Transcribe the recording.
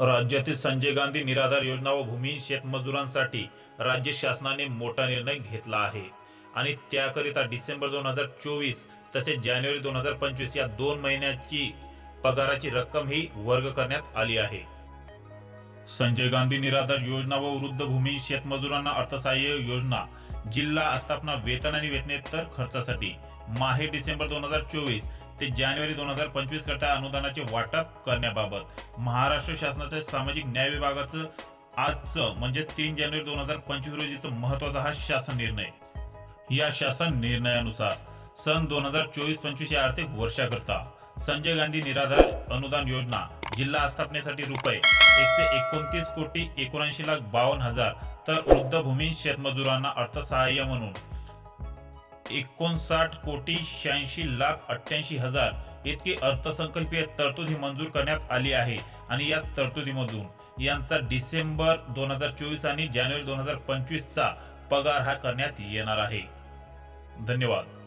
राज्यातील संजय गांधी निराधार योजना व भूमिहीन शेतमजुरांसाठी राज्य शासनाने मोठा निर्णय घेतला आहे. आणि त्याकरिता डिसेंबर दोन हजार चोवीस तसेच जानेवारी दोन हजार पंचवीस या दोन महिन्याची पगाराची रक्कम ही वर्ग करण्यात आली आहे. संजय गांधी निराधार योजना व वृद्ध भूमिहीन शेतमजुरांना अर्थसहाय्य योजना जिल्हा आस्थापना वेतन आणि वेतनेतर खर्चासाठी माहे डिसेंबर दोन हजार चोवीस ते जानेवारी दोन हजार पंचवीस करता अनुदानाचे वाटप करण्याबाबत. महाराष्ट्र शासनाच्या सामाजिक न्याय विभागाचं आजचं म्हणजे तीन जानेवारी दोन हजार पंचवीस रोजीचं महत्त्वाचा हा शासन निर्णय. या शासन निर्णयानुसार सन दोन हजार चोवीस पंचवीस या आर्थिक वर्षाकरता संजय गांधी निराधार अनुदान योजना जिल्हा आस्थापनेसाठी रुपये एकशे एकोणतीस कोटी एकोणऐंशी लाख बावन्न हजार तर वृद्ध भूमी शेतमजुरांना अर्थसहाय्य म्हणून एकोणसाठ कोटी शहाऐंशी लाख अठ्ठ्याऐंशी हजार इतकी अर्थसंकल्पीय तरतुदी मंजूर करण्यात आली आहे. आणि या तरतुदीमधून यांचा डिसेंबर दोन हजार चोवीस आणि जानेवारी दोन हजार पंचवीसचा पगार हा करण्यात येणार आहे. धन्यवाद.